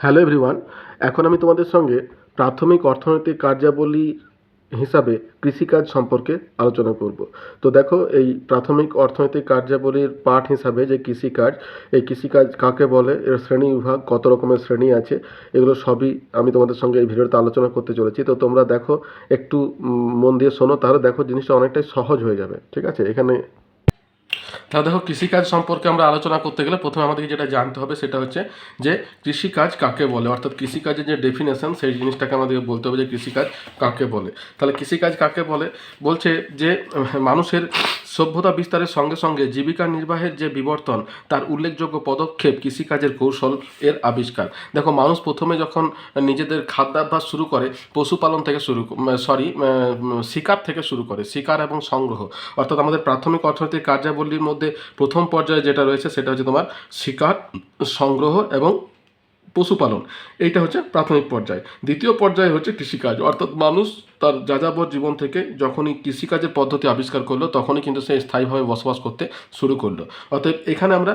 Hello everyone, এখন আমি তোমাদের সঙ্গে প্রাথমিক অর্থনৈতিক কার্যাবলী হিসাবে কৃষিকাজ সম্পর্কে আলোচনা করব। তো দেখো, এই প্রাথমিক অর্থনৈতিক কার্যাবলীর পাঠ হিসাবে যে কৃষিকাজ, এই কৃষিকাজ কাকে বলে, এর শ্রেণি বিভাগ, কত রকমের শ্রেণি আছে, এগুলো সবই আমি তোমাদের সঙ্গে এই ভিডিওতে আলোচনা করতে চলেছি। তো তোমরা দেখো, একটু মন দিয়ে শোনো, তাহলে দেখো জিনিসটা অনেকটাই সহজ হয়ে যাবে, ঠিক আছে? এখানে তাহলে দেখো, কৃষিকাজ সম্পর্কে আমরা আলোচনা করতে গেলে প্রথমে আমাদেরকে যেটা জানতে হবে সেটা হচ্ছে যে কৃষিকাজ কাকে বলে? অর্থাৎ কৃষিকাজের যে ডেফিনেশন সেই জিনিসটাকে আমাদেরকে বলতে হবে যে কৃষিকাজ কাকে বলে? তাহলে কৃষিকাজ কাকে বলে? বলছে যে মানুষের সভ্যতা বিস্তারের সঙ্গে সঙ্গে জীবিকা নির্বাহের যে বিবর্তন, তার উল্লেখযোগ্য পদক্ষেপ কৃষিকাজের কৌশল এর আবিষ্কার। দেখো, মানুষ প্রথমে যখন নিজেদের খাদ্যাভ্যাস শুরু করে, পশুপালন থেকে শুরু সরি শিকার থেকে শুরু করে, শিকার এবং সংগ্রহ। অর্থাৎ আমাদের প্রাথমিক অর্থনৈতিক কার্যাবলীর মধ্যে প্রথম পর্যায়ে যেটা রয়েছে, সেটা হচ্ছে তোমার শিকার, সংগ্রহ এবং পশুপালন। এইটা হচ্ছে প্রাথমিক পর্যায়। দ্বিতীয় পর্যায়ে হচ্ছে কৃষিকাজ। অর্থাৎ মানুষ তার যাযাবর জীবন থেকে যখনই কৃষিকাজের পদ্ধতি আবিষ্কার করল, তখনই কিন্তু সে স্থায়ীভাবে বসবাস করতে শুরু করল। অতএব এখানে আমরা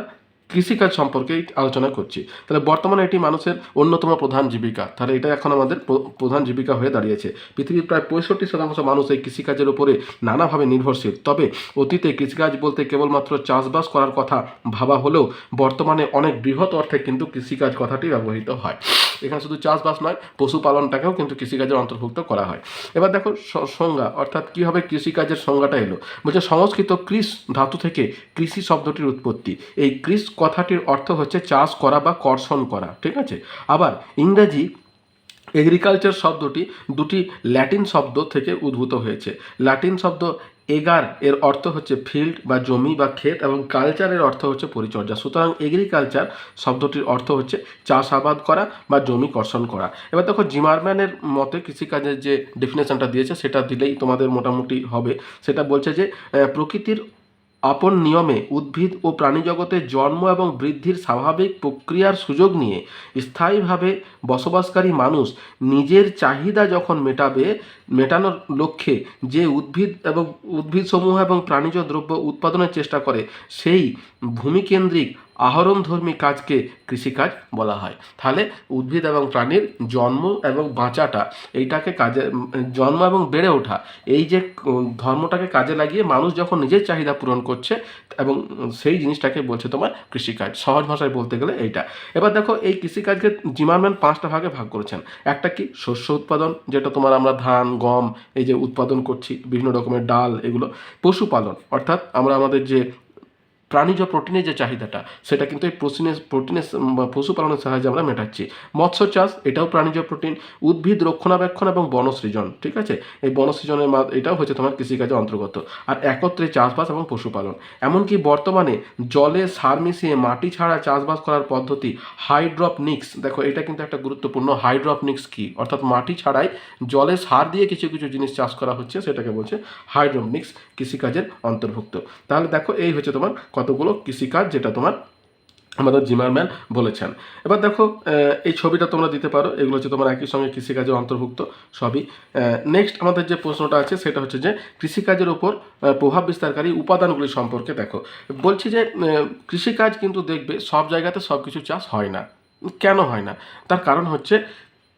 কৃষিকাজ সম্পর্কে আলোচনা করছি। তাহলে বর্তমানে এটি মানুষের অন্যতম প্রধান জীবিকা। তাহলে এটা এখন আমাদের প্রধান জীবিকা হয়ে দাঁড়িয়েছে। পৃথিবীর প্রায় পঁয়ষট্টি শতাংশ মানুষ এই কৃষিকাজের উপরে নানাভাবে নির্ভরশীল। তবে অতীতে কৃষিকাজ বলতে কেবলমাত্র চাষবাস করার কথা ভাবা হলেও বর্তমানে অনেক বৃহৎ অর্থে কিন্তু কৃষিকাজ কথাটি ব্যবহৃত হয়। এখানে শুধু চাষবাস নয়, পশুপালনটাকেও কিন্তু কৃষিকাজের অন্তর্ভুক্ত করা হয়। এবার দেখো সংজ্ঞা, অর্থাৎ কীভাবে কৃষিকাজের সংজ্ঞাটা এলো? বলছে, সংস্কৃত কৃষ ধাতু থেকে কৃষি শব্দটির উৎপত্তি। এই কৃষ কথাটির অর্থ হচ্ছে চাষ করা বা কর্ষণ করা, ঠিক আছে? আবার ইংরেজি এগ্রিকালচার শব্দটি দুটি ল্যাটিন শব্দ থেকে উদ্ভূত হয়েছে। ল্যাটিন শব্দ এগার এর অর্থ হচ্ছে ফিল্ড বা জমি বা ক্ষেত এবং কালচারের অর্থ হচ্ছে পরিচর্যা। সুতরাং এগ্রিকালচার শব্দটির অর্থ হচ্ছে চাষাবাদ করা বা জমি কর্ষণ করা। এবার দেখো, জিমারম্যানের মতে কৃষিকাজের যে ডেফিনেশনটা দিয়েছে, সেটা দিলেই তোমাদের মোটামুটি হবে। সেটা বলছে যে প্রকৃতির আপন নিয়মে উদ্ভিদ ও প্রাণীজগতের জন্ম এবং বৃদ্ধির স্বাভাবিক প্রক্রিয়ার সুযোগ নিয়ে স্থায়ীভাবে বসবাসকারী মানুষ নিজের চাহিদা যখন মেটাবে, মেটানোর লক্ষ্যে যে উদ্ভিদ এবং উদ্ভিদসমূহ এবং প্রাণীজ দ্রব্য উৎপাদনের চেষ্টা করে, সেই ভূমিকেন্দ্রিক আহরণধর্মী কাজকে কৃষিকাজ বলা হয়। তাহলে উদ্ভিদ এবং প্রাণীর জন্ম এবং বাঁচাটা, এইটাকে কাজে, জন্ম এবং বেড়ে ওঠা, এই যে ধর্মটাকে কাজে লাগিয়ে মানুষ যখন নিজের চাহিদা পূরণ করছে এবং সেই জিনিসটাকে বলছে তোমার কৃষিকাজ। সহজ ভাষায় বলতে গেলে এইটা। এবার দেখো, এই কৃষিকাজকে জিমারম্যান পাঁচটা ভাগে ভাগ করেছেন। একটা কি? শস্য উৎপাদন, যেটা তোমার আমরা ধান, গম, এই যে উৎপাদন করছি, বিভিন্ন রকমের ডাল, এগুলো। পশুপালন, অর্থাৎ আমরা আমাদের যে প্রাণীজ প্রোটিনের যে চাহিদাটা, সেটা কিন্তু এই প্রোটিনের প্রোটিনের পশুপালনের সাহায্যে আমরা মেটাচ্ছি। মৎস্য চাষ, এটাও প্রাণীজ প্রোটিন, উদ্ভিদ রক্ষণাবেক্ষণ এবং বনসৃজন, ঠিক আছে? এই বনসৃজনের এটাও হচ্ছে তোমার কৃষিকাজের অন্তর্গত। আর একত্রে চাষবাস এবং পশুপালন। এমনকি বর্তমানে জলে সার মিশিয়ে মাটি ছাড়া চাষবাস করার পদ্ধতি হাইড্রপনিক্স, দেখো, এটা কিন্তু একটা গুরুত্বপূর্ণ হাইড্রপনিক্স কি? অর্থাৎ মাটি ছাড়াই জলে সার দিয়ে কিছু কিছু জিনিস চাষ করা হচ্ছে, সেটাকে বলছে হাইড্রোনিক্স কৃষিকাজের অন্তর্ভুক্ত। তাহলে দেখো, এই হচ্ছে তোমার কতগুলো কৃষিকাজ যেটা তোমার আমাদের জিমারম্যান বলেছেন। এবার দেখো এই ছবিটা তোমরা দিতে পারো। এগুলো হচ্ছে তোমার একই সঙ্গে কৃষিকাজের অন্তর্ভুক্ত সবই নেক্সট আমাদের যে প্রশ্নটা আছে, সেটা হচ্ছে যে কৃষিকাজের ওপর প্রভাব বিস্তারকারী উপাদানগুলি সম্পর্কে দেখো। বলছি যে কৃষিকাজ কিন্তু দেখবে সব জায়গাতে সব কিছু চাষ হয় না। কেন হয় না? তার কারণ হচ্ছে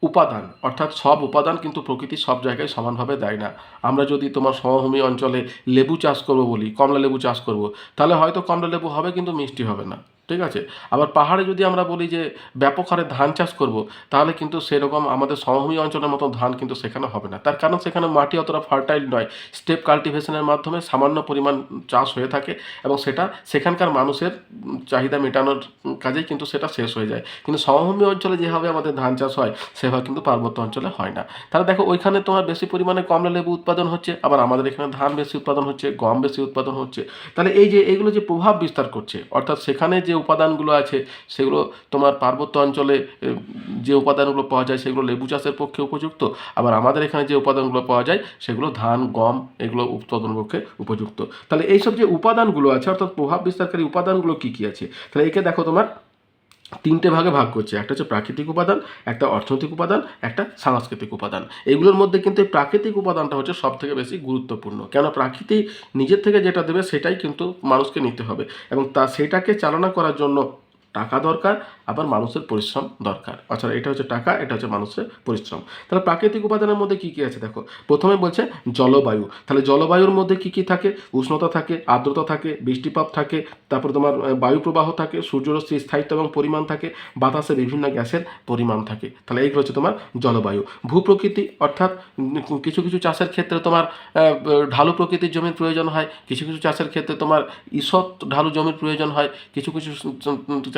উপাদান, অর্থাৎ সব উপাদান কিন্তু প্রকৃতি সব জায়গায় সমানভাবে দেয় না। আমরা যদি তোমার সমভূমি অঞ্চলে লেবু চাষ করব বলি কমলা লেবু চাষ করব, তাহলে হয়তো কমলা লেবু হবে কিন্তু মিষ্টি হবে না। ঠিক আছে? আবার পাহাড়ে যদি আমরা বলি যে ব্যাপক হারে ধান চাষ করব, তাহলে কিন্তু সেরকম আমাদের সমভূমি অঞ্চলের মতো ধান কিন্তু সেখানে হবে না। তার কারণ সেখানে মাটি অতটা ফার্টাইল নয়। স্টেপ কাল্টিভেশনের মাধ্যমে সামান্য পরিমাণ চাষ হয়ে থাকে এবং সেটা সেখানকার মানুষের চাহিদা মেটানোর কাজেই কিন্তু সেটা শেষ হয়ে যায়। কিন্তু সমভূমি অঞ্চলে যেভাবে আমাদের ধান চাষ হয়, সেভাবে কিন্তু পার্বত্য অঞ্চলে হয় না। তাহলে দেখো, ওইখানে তোমার বেশি পরিমাণে কমলা লেবু উৎপাদন হচ্ছে, আবার আমাদের এখানে ধান বেশি উৎপাদন হচ্ছে, গম বেশি উৎপাদন হচ্ছে। তাহলে এই যে, এইগুলো যে প্রভাব বিস্তার করছে, অর্থাৎ সেখানে যে উপাদানগুলো আছে, সেগুলো তোমার পার্বত্য অঞ্চলে যে উপাদানগুলো পাওয়া যায় সেগুলো লেবু চাষের পক্ষে উপযুক্ত। আবার আমাদের এখানে যে উপাদানগুলো পাওয়া যায় সেগুলো ধান, গম, এগুলো উৎপাদন পক্ষে উপযুক্ত। তাহলে এইসব যে উপাদানগুলো আছে, অর্থাৎ প্রভাব বিস্তারকারী উপাদানগুলো কী কী আছে? তাহলে একে দেখো তোমার তিনটে ভাগে ভাগ করছে। একটা হচ্ছে প্রাকৃতিক উপাদান, একটা অর্থনৈতিক উপাদান, একটা সাংস্কৃতিক উপাদান। এগুলোর মধ্যে কিন্তু এই প্রাকৃতিক উপাদানটা হচ্ছে সব থেকে বেশি গুরুত্বপূর্ণ। কেন প্রাকৃতিক নিজের থেকে যেটা দেবে সেটাই কিন্তু মানুষকে নিতে হবে এবং তা সেটাকে চালনা করার জন্য টাকা দরকার, আবার মানুষের পরিশ্রম দরকার। আচ্ছা এটা হচ্ছে টাকা, এটা হচ্ছে মানুষের পরিশ্রম। তাহলে প্রাকৃতিক উপাদানের মধ্যে কি কি আছে? দেখো, প্রথমে বলছে জলবায়ু। তাহলে জলবায়ুর মধ্যে কি কি থাকে? উষ্ণতা থাকে, আর্দ্রতা থাকে, বৃষ্টিপাত থাকে, তারপর তোমার বায়ু প্রবাহ থাকে সূর্যরশ্মির স্থায়িত্ব এবং পরিমাণ থাকে, বাতাসে বিভিন্ন গ্যাসের পরিমাণ থাকে। তাহলে এইগুলো হচ্ছে তোমার জলবায়ু। ভূপ্রকৃতি, অর্থাৎ কিছু কিছু চাষের ক্ষেত্রে তোমার ঢালু প্রকৃতির জমির প্রয়োজন হয়, কিছু কিছু চাষের ক্ষেত্রে তোমার ঈষৎ ঢালু জমির প্রয়োজন হয়, কিছু কিছু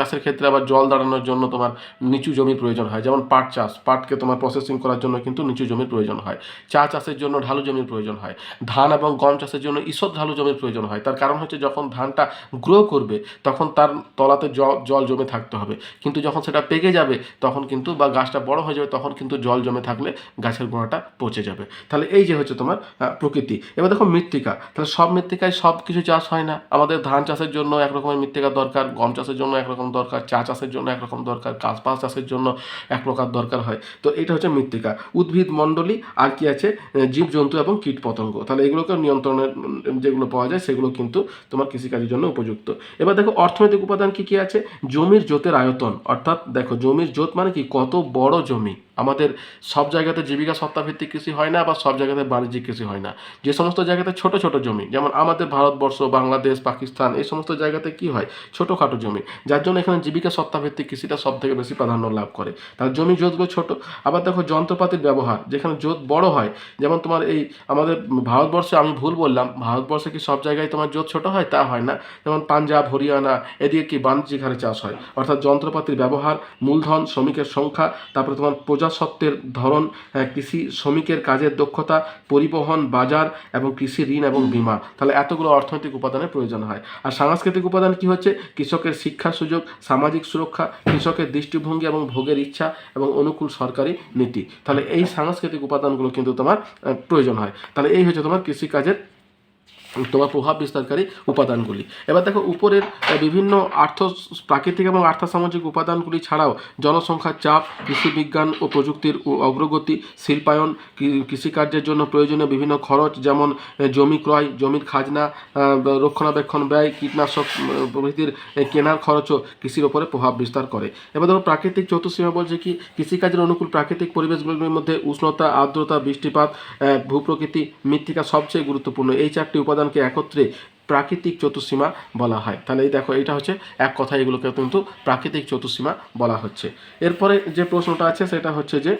চাষের ক্ষেত্রে আবার জল দাঁড়ানোর জন্য তোমার নিচু জমির প্রয়োজন হয়। যেমন পাট চাষ, পাটকে তোমার প্রসেসিং করার জন্য কিন্তু নিচু জমির প্রয়োজন হয়। চা চাষের জন্য ঢালু জমির প্রয়োজন হয়। ধান এবং গম চাষের জন্য ঈষৎ ঢালু জমির প্রয়োজন হয়। তার কারণ হচ্ছে যখন ধানটা গ্রো করবে, তখন তার তলাতে জল জমে থাকতে হবে। কিন্তু যখন সেটা পেকে যাবে, তখন কিন্তু বা গাছটা বড় হয়ে যাবে, তখন কিন্তু জল জমে থাকলে গাছের গোড়াটা পচে যাবে। তাহলে এই যে হচ্ছে তোমার প্রকৃতি। এবার দেখো মৃত্তিকা। তাহলে সব মৃত্তিকায় সব কিছু চাষ হয় না। আমাদের ধান চাষের জন্য এক রকমের মৃত্তিকা দরকার, গম চাষের জন্য একরকম দরকার, চা চাষের জন্য একরকম দরকার কাঁচপাশ চাষের জন্য এক প্রকার দরকার হয়। তো এটা হচ্ছে মৃত্তিকা। উদ্ভিদ, মণ্ডলী, আর কি আছে? জীবজন্তু এবং কীট পতঙ্গ তাহলে এগুলোকে নিয়ন্ত্রণের, যেগুলো পাওয়া যায় সেগুলো কিন্তু তোমার কৃষিকাজের জন্য উপযুক্ত। এবার দেখো, অর্থনৈতিক উপাদান কি কি আছে? জমির জোতের আয়তন। অর্থাৎ দেখো, জমির জোত মানে কি? কত বড় জমি। আমাদের সব জায়গাতে জীবিকা সত্তাভিত্তিক কৃষি হয় না বা সব জায়গাতে বাণিজ্যিক কৃষি হয় না। যে সমস্ত জায়গাতে ছোট ছোট জমি, যেমন আমাদের ভারতবর্ষ, বাংলাদেশ, পাকিস্তান, এই সমস্ত জায়গাতে কি হয়? ছোটোখাটো জমি, যার জন্য এখানে জীবিকা সত্তাভিত্তিক কৃষিটা সব থেকে বেশি প্রাধান্য লাভ করে। তার জমি জোতগুলো ছোট, আবার দেখো যন্ত্রপাতির ব্যবহার, যেখানে জোত বড় হয়, যেমন তোমার এই আমাদের ভারতবর্ষে আমি ভুল বললাম, ভারতবর্ষে কি সব জায়গায় তোমার জোত ছোট হয়? তা হয় না। যেমন পাঞ্জাব, হরিয়ানা, এদিকে কি বাণিজ্যিক হারে চাষ হয়? অর্থাৎ যন্ত্রপাতির ব্যবহার, মূলধন, শ্রমিকের সংখ্যা, তারপরে তোমার প্রজাসত্বের ধরন কৃষি শ্রমিকের কাজের দক্ষতা পরিবহন বাজার এবং কৃষি ঋণ এবং বীমা। তাহলে এতগুলো অর্থনৈতিক উপাদানের প্রয়োজন হয়। আর সাংস্কৃতিক উপাদান কি হচ্ছে? কৃষকের শিক্ষার সুযোগ সামাজিক সুরক্ষা কৃষকের দৃষ্টিভঙ্গি এবং ভোগের ইচ্ছা এবং অনুকূল সরকারি নীতি। তাহলে এই সাংস্কৃতিক উপাদানগুলো কিন্তু তোমার প্রয়োজন হয়। তাহলে এই হচ্ছে তোমার কৃষিকাজের তোমার প্রভাব বিস্তারকারী উপাদানগুলি। এবার দেখো, উপরের বিভিন্ন আর্থ প্রাকৃতিক এবং আর্থসামাজিক উপাদানগুলি ছাড়াও জনসংখ্যার চাপ, কৃষিবিজ্ঞান ও প্রযুক্তির অগ্রগতি, শিল্পায়ন কৃষিকার্যের জন্য প্রয়োজনীয় বিভিন্ন খরচ যেমন জমি ক্রয়, জমির খাজনা রক্ষণাবেক্ষণ ব্যয়, কীটনাশক প্রভৃতির কেনার খরচও কৃষির ওপরে প্রভাব বিস্তার করে। এবার দেখো প্রাকৃতিক চতুর্সীমা বলছে কি, কৃষিকাজের অনুকূল প্রাকৃতিক পরিবেশগুলির মধ্যে উষ্ণতা, আর্দ্রতা, বৃষ্টিপাত ভূপ্রকৃতি, মৃত্তিকা সবচেয়ে গুরুত্বপূর্ণ। এই চারটি উপাদানকে একত্রে প্রাকৃতিক চতুর্সীমা বলা হয়। তাহলে এই দেখো এটা হচ্ছে এক কথা, এগুলোকে কিন্তু প্রাকৃতিক চতুর্সীমা বলা হচ্ছে। এরপরে যে প্রশ্নটা আছে, সেটা হচ্ছে যে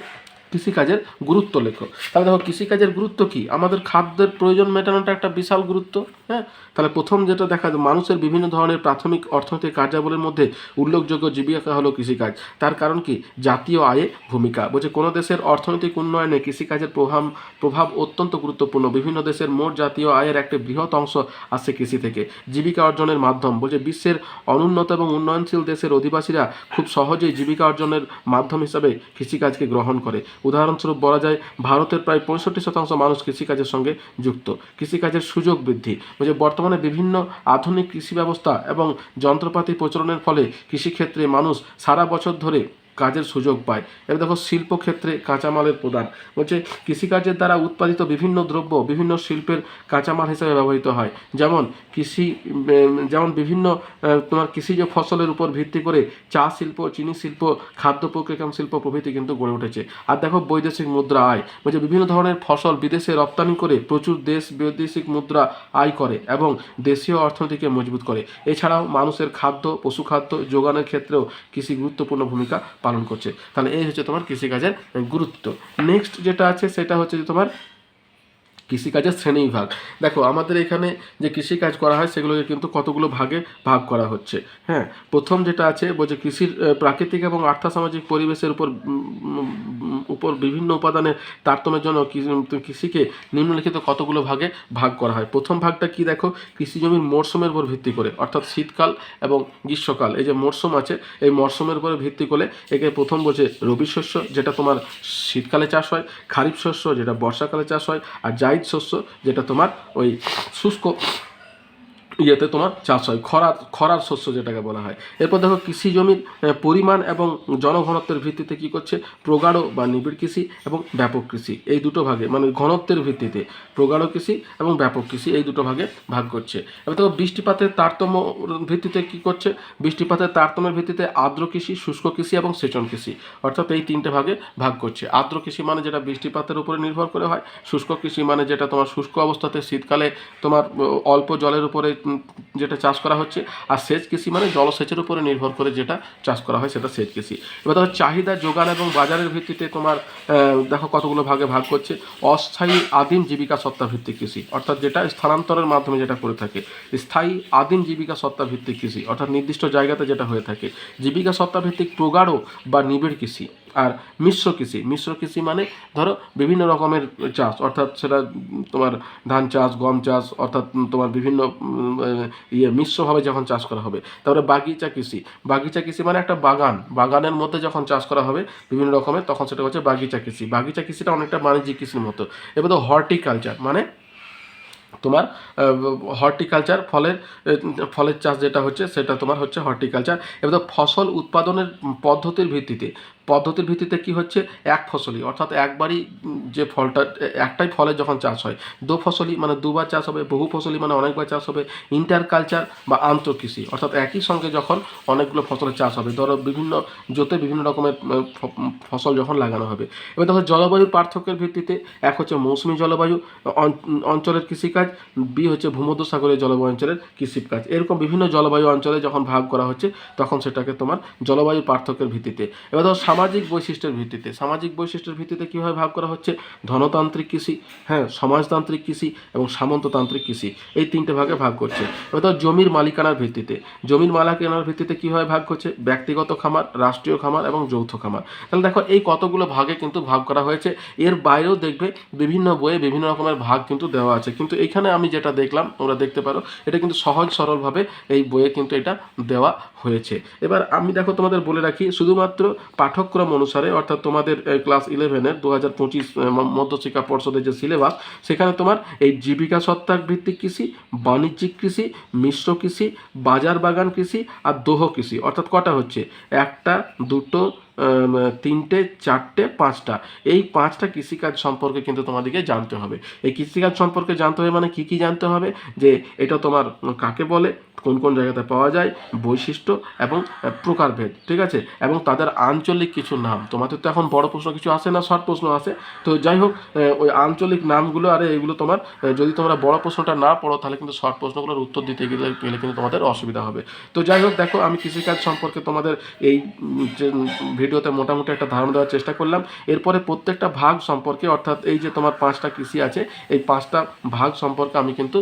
কৃষিকাজের গুরুত্ব লেখো তাহলে দেখো, কৃষিকাজের গুরুত্ব কি? আমাদের খাদ্যের প্রয়োজন মেটানোটা একটা বিশাল গুরুত্ব। হ্যাঁ তাহলে প্রথম যেটা দেখা যায়, মানুষের বিভিন্ন ধরনের প্রাথমিক অর্থনৈতিক কার্যাবলীর মধ্যে উল্লেখযোগ্য জীবিকা হলো কৃষিকাজ। তার কারণ কি? জাতীয় আয়ে ভূমিকা। বলছে, কোনো দেশের অর্থনৈতিক উন্নয়নে কৃষিকাজের প্রভাব প্রভাব অত্যন্ত গুরুত্বপূর্ণ। বিভিন্ন দেশের মোট জাতীয় আয়ের একটি বৃহৎ অংশ আসছে কৃষি থেকে। জীবিকা অর্জনের মাধ্যম। বলছে, বিশ্বের অনুন্নত এবং উন্নয়নশীল দেশের অধিবাসীরা খুব সহজেই জীবিকা অর্জনের মাধ্যম হিসাবে কৃষিকাজকে গ্রহণ করে। উদাহরণস্বরূপ বলা যায়, ভারতের প্রায় পঁয়ষট্টি শতাংশ মানুষ কৃষিকাজের সঙ্গে যুক্ত। কৃষিকাজের সুযোগ বৃদ্ধি। বলছে বর্তমানে বিভিন্ন আধুনিক কৃষি ব্যবস্থা এবং যন্ত্রপাতি প্রচলনের ফলে কৃষিক্ষেত্রে মানুষ সারা বছর ধরে কাজের সুযোগ পায়। এবার দেখো শিল্পক্ষেত্রে কাঁচামালের প্রদান বলছে, কৃষিকাজের দ্বারা উৎপাদিত বিভিন্ন দ্রব্য বিভিন্ন শিল্পের কাঁচামাল হিসেবে ব্যবহৃত হয়। যেমন কৃষি যেমন বিভিন্ন তোমার কৃষিজ ফসলের উপর ভিত্তি করে চা শিল্প, চিনি শিল্প, খাদ্য প্রক্রিয়াকরণ শিল্প প্রভৃতি কিন্তু গড়ে উঠেছে। আর দেখো বৈদেশিক মুদ্রা আয়। বলছে, বিভিন্ন ধরনের ফসল বিদেশে রপ্তানি করে প্রচুর দেশ বৈদেশিক মুদ্রা আয় করে এবং দেশীয় অর্থনীতিকে মজবুত করে। এছাড়াও মানুষের খাদ্য পশুখাদ্য যোগানের ক্ষেত্রেও কৃষি গুরুত্বপূর্ণ ভূমিকা পালন করছে। তাহলে এই হচ্ছে তোমার কৃষিকাজের গুরুত্ব। নেক্সট যেটা আছে, সেটা হচ্ছে যে তোমার কৃষিকাজের শ্রেণীবিভাগ। দেখো, আমাদের এখানে যে কৃষিকাজ করা হয়, সেগুলোকে কিন্তু কতগুলো ভাগে ভাগ করা হচ্ছে। হ্যাঁ প্রথম যেটা আছে বলছে কৃষির প্রাকৃতিক এবং আর্থসামাজিক পরিবেশের উপর উপর বিভিন্ন উপাদানের তারতম্যের জন্য কৃষি- কৃষিকে নিম্নলিখিত কতগুলো ভাগে ভাগ করা হয়? প্রথম ভাগটা কি দেখো? কৃষি জমির মরশুমের উপর ভিত্তি করে, অর্থাৎ শীতকাল এবং গ্রীষ্মকাল। এই যে মরশুম আছে, এই মরশুমের উপরে ভিত্তি করে একে প্রথম বলছে রবি শস্য, যেটা তোমার শীতকালে চাষ হয়, খারিফ শস্য, যেটা বর্ষাকালে চাষ হয়, আর জাইদ শস্য যেটা তোমার ওই শুষ্ক ইয়েতে তোমার চাষ হয়, খরা, খরার শস্য যেটাকে বলা হয়। এরপর দেখো কৃষি জমির পরিমাণ এবং জনঘনত্বের ভিত্তিতে কি করছে? প্রগাঢ় বা নিবিড় কৃষি এবং ব্যাপক কৃষি, এই দুটো ভাগে মানে ঘনত্বের ভিত্তিতে। প্রগাঢ় কৃষি এবং ব্যাপক কৃষি, এই দুটো ভাগে ভাগ করছে। এবার দেখো বৃষ্টিপাতের তারতম্য ভিত্তিতে কি করছে? বৃষ্টিপাতের তারতম্যের ভিত্তিতে আর্দ্র কৃষি, শুষ্ক কৃষি এবং সেচন কৃষি, অর্থাৎ এই তিনটে ভাগে ভাগ করছে। আর্দ্র কৃষি মানে যেটা বৃষ্টিপাতের উপরে নির্ভর করে হয়, শুষ্ক কৃষি মানে যেটা তোমার শুষ্ক অবস্থাতে শীতকালে তোমার অল্প জলের উপরে যেটা চাষ করা হচ্ছে, আর সেচ কৃষি মানে জলসেচের উপরে নির্ভর করে যেটা চাষ করা হয় সেটা সেচ কৃষি। এবার ধরো চাহিদা, যোগান এবং বাজারের ভিত্তিতে তোমার দেখো কতগুলো ভাগে ভাগ করছে। অস্থায়ী আদিম জীবিকা সত্তা ভিত্তিক কৃষি, অর্থাৎ যেটা স্থানান্তরের মাধ্যমে যেটা করে থাকে। স্থায়ী আদিম জীবিকা সত্তা ভিত্তিক কৃষি, অর্থাৎ নির্দিষ্ট জায়গাতে যেটা হয়ে থাকে। জীবিকা সত্তা ভিত্তিক প্রগাঢ় বা নিবিড় কৃষি। আর মিশ্র কৃষি মিশ্র কৃষি মানে ধরো বিভিন্ন রকমের চাষ, অর্থাৎ সেটা তোমার ধান চাষ, গম চাষ, অর্থাৎ তোমার বিভিন্ন ইয়ে মিশ্রভাবে যখন চাষ করা হবে। তারপরে বাগিচা কৃষি। বাগিচা কৃষি মানে একটা বাগান। বাগানের মধ্যে যখন চাষ করা হবে বিভিন্ন রকমের, তখন সেটা হচ্ছে বাগিচা কৃষি। বাগিচা কৃষিটা অনেকটা বাণিজ্যিক কৃষির মতো। এবার তো হর্টিকালচার মানে তোমার হর্টিকালচার ফলের ফলের চাষ যেটা হচ্ছে সেটা তোমার হচ্ছে হর্টিকালচার। এবার ফসল উৎপাদনের পদ্ধতির ভিত্তিতে পদ্ধতির ভিত্তিতে কি হচ্ছে? এক ফসলি, অর্থাৎ একবারই যে ফলটা, একটাই ফলের যখন চাষ হয়, দু ফসলি মানে দুবার চাষ হবে, বহু ফসলি মানে অনেকবার চাষ হবে ইন্টার কালচার বা আন্তঃকৃষি, অর্থাৎ একই সঙ্গে যখন অনেকগুলো ফসলের চাষ হবে, ধরো বিভিন্ন জোতে বিভিন্ন রকমের ফসল যখন লাগানো হবে। এবার দেখো জলবায়ুর পার্থক্যের ভিত্তিতে, এক হচ্ছে মৌসুমি জলবায়ু অঞ্চলের কৃষিকাজ, বি হচ্ছে ভূমধ্যসাগরীয় জলবায়ু অঞ্চলের কৃষিকাজ। এরকম বিভিন্ন জলবায়ু অঞ্চলে যখন ভাগ করা হচ্ছে, তখন সেটাকে তোমার জলবায়ুর পার্থক্যের ভিত্তিতে। এবার ধরো সামাজিক বৈশিষ্ট্যের ভিত্তিতে। সামাজিক বৈশিষ্ট্যের ভিত্তিতে কীভাবে ভাগ করা হচ্ছে? ধনতান্ত্রিক কৃষি হ্যাঁ সমাজতান্ত্রিক কৃষি এবং সামন্ততান্ত্রিক কৃষি, এই তিনটে ভাগে ভাগ করছে। ধরো জমির মালিকানার ভিত্তিতে। জমির মালিকানার ভিত্তিতে কীভাবে ভাগ করছে? ব্যক্তিগত খামার, রাষ্ট্রীয় খামার এবং যৌথ খামার। তাহলে দেখো, এই কতগুলো ভাগে কিন্তু ভাগ করা হয়েছে। এর বাইরেও দেখবে বিভিন্ন বইয়ে বিভিন্ন রকমের ভাগ কিন্তু দেওয়া আছে। কিন্তু এখানে আমি যেটা দেখলাম, তোমরা দেখতে পারো, এটা কিন্তু সহজ সরলভাবে এই বইয়ে কিন্তু এটা দেওয়া হয়েছে। এবার আমি দেখো তোমাদের বলে রাখি, শুধুমাত্র পাঠ্যক্রম অনুসারে, অর্থাৎ তোমাদের ক্লাস ইলেভেনের দু হাজার পঁচিশ মধ্যশিক্ষা পর্ষদের যে সিলেবাস, সেখানে তোমার এই জীবিকা সত্তাক ভিত্তিক কৃষি, বাণিজ্যিক কৃষি, মিশ্র কৃষি, বাজার বাগান কৃষি আর দোহ কৃষি। অর্থাৎ কটা হচ্ছে? একটা, দুটো তিনটে, চারটে, পাঁচটা। এই পাঁচটা কৃষিকাজ সম্পর্কে কিন্তু তোমাদেরকে জানতে হবে। এই কৃষিকাজ সম্পর্কে জানতে হবে মানে কি কি জানতে হবে? যে এটা তোমার কাকে বলে? কোন কোন জায়গাতে পাওয়া যায়, বৈশিষ্ট্য এবং প্রকারভেদ, ঠিক আছে? এবং তাদের আঞ্চলিক কিছু নাম। তোমাদের তো এখন বড় প্রশ্ন কিছু আসে না, শর্ট প্রশ্ন আসে। তো যাই হোক ওই আঞ্চলিক নামগুলো, আর এগুলো তোমার যদি তোমরা বড় প্রশ্নটা না পড়ো, তাহলে কিন্তু শর্ট প্রশ্নগুলোর উত্তর দিতে গেলে গেলে কিন্তু তোমাদের অসুবিধা হবে। তো যাই হোক, দেখো, আমি কৃষিকাজ সম্পর্কে তোমাদের এই ভিডিওতে মোটামুটি একটা ধারণা দেওয়ার চেষ্টা করলাম। এরপরে প্রত্যেকটা ভাগ সম্পর্কে, অর্থাৎ এই যে তোমার পাঁচটা কৃষি আছে, এই পাঁচটা ভাগ সম্পর্কে আমি কিন্তু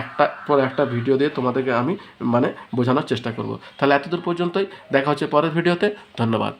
একটা, পর একটা ভিডিও দিয়ে তোমাদেরকে আমি মানে বোঝানোর চেষ্টা করব। তাহলে এতদূর পর্যন্তই দেখা হচ্ছে পরের ভিডিওতে। ধন্যবাদ।